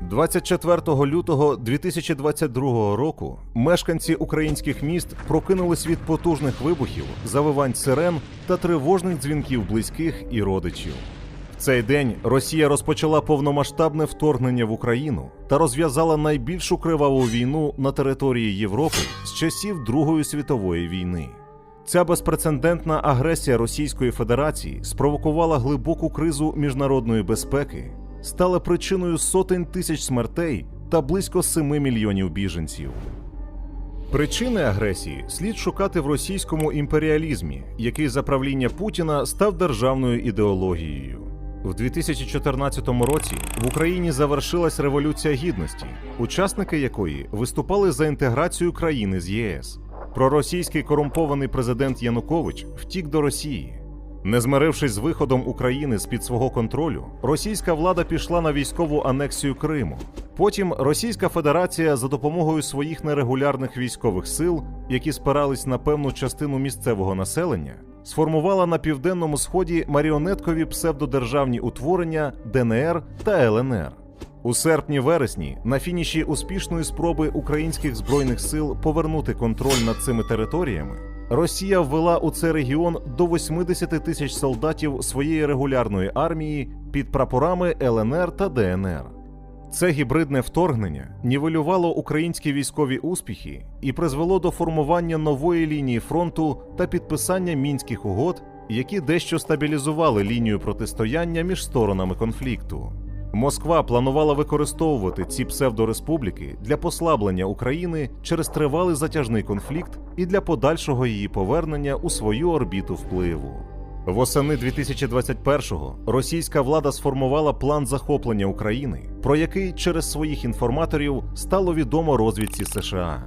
24 лютого 2022 року мешканці українських міст прокинулись від потужних вибухів, завивань сирен та тривожних дзвінків близьких і родичів. В цей день Росія розпочала повномасштабне вторгнення в Україну та розв'язала найбільшу криваву війну на території Європи з часів Другої світової війни. Ця безпрецедентна агресія Російської Федерації спровокувала глибоку кризу міжнародної безпеки, стала причиною сотень тисяч смертей та близько 7 мільйонів біженців. Причини агресії слід шукати в російському імперіалізмі, який за правління Путіна став державною ідеологією. В 2014 році в Україні завершилась революція гідності, учасники якої виступали за інтеграцію країни з ЄС. Проросійський корумпований президент Янукович втік до Росії. Не змирившись з виходом України з під свого контролю, російська влада пішла на військову анексію Криму. Потім Російська Федерація за допомогою своїх нерегулярних військових сил, які спирались на певну частину місцевого населення, сформувала на південному сході маріонеткові псевдодержавні утворення ДНР та ЛНР. У серпні-вересні, на фініші успішної спроби українських збройних сил повернути контроль над цими територіями, Росія ввела у цей регіон до 80 тисяч солдатів своєї регулярної армії під прапорами ЛНР та ДНР. Це гібридне вторгнення нівелювало українські військові успіхи і призвело до формування нової лінії фронту та підписання мінських угод, які дещо стабілізували лінію протистояння між сторонами конфлікту. Москва планувала використовувати ці псевдореспубліки для послаблення України через тривалий затяжний конфлікт і для подальшого її повернення у свою орбіту впливу. Восени 2021-го російська влада сформувала план захоплення України, про який через своїх інформаторів стало відомо розвідці США.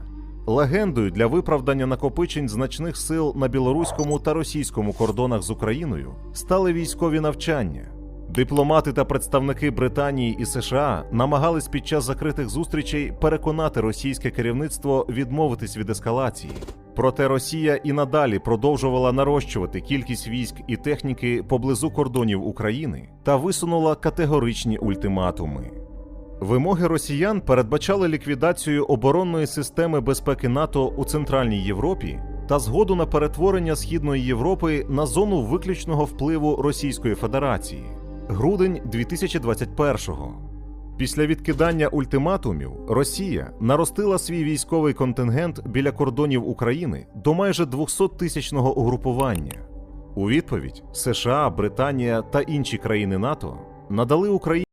Легендою для виправдання накопичень значних сил на білоруському та російському кордонах з Україною стали військові навчання. Дипломати та представники Британії і США намагались під час закритих зустрічей переконати російське керівництво відмовитись від ескалації. Проте Росія і надалі продовжувала нарощувати кількість військ і техніки поблизу кордонів України та висунула категоричні ультиматуми. Вимоги росіян передбачали ліквідацію оборонної системи безпеки НАТО у Центральній Європі та згоду на перетворення Східної Європи на зону виключного впливу Російської Федерації. Грудень 2021-го. Після відкидання ультиматумів Росія наростила свій військовий контингент біля кордонів України до майже 200-тисячного угрупування. У відповідь США, Британія та інші країни НАТО надали Україні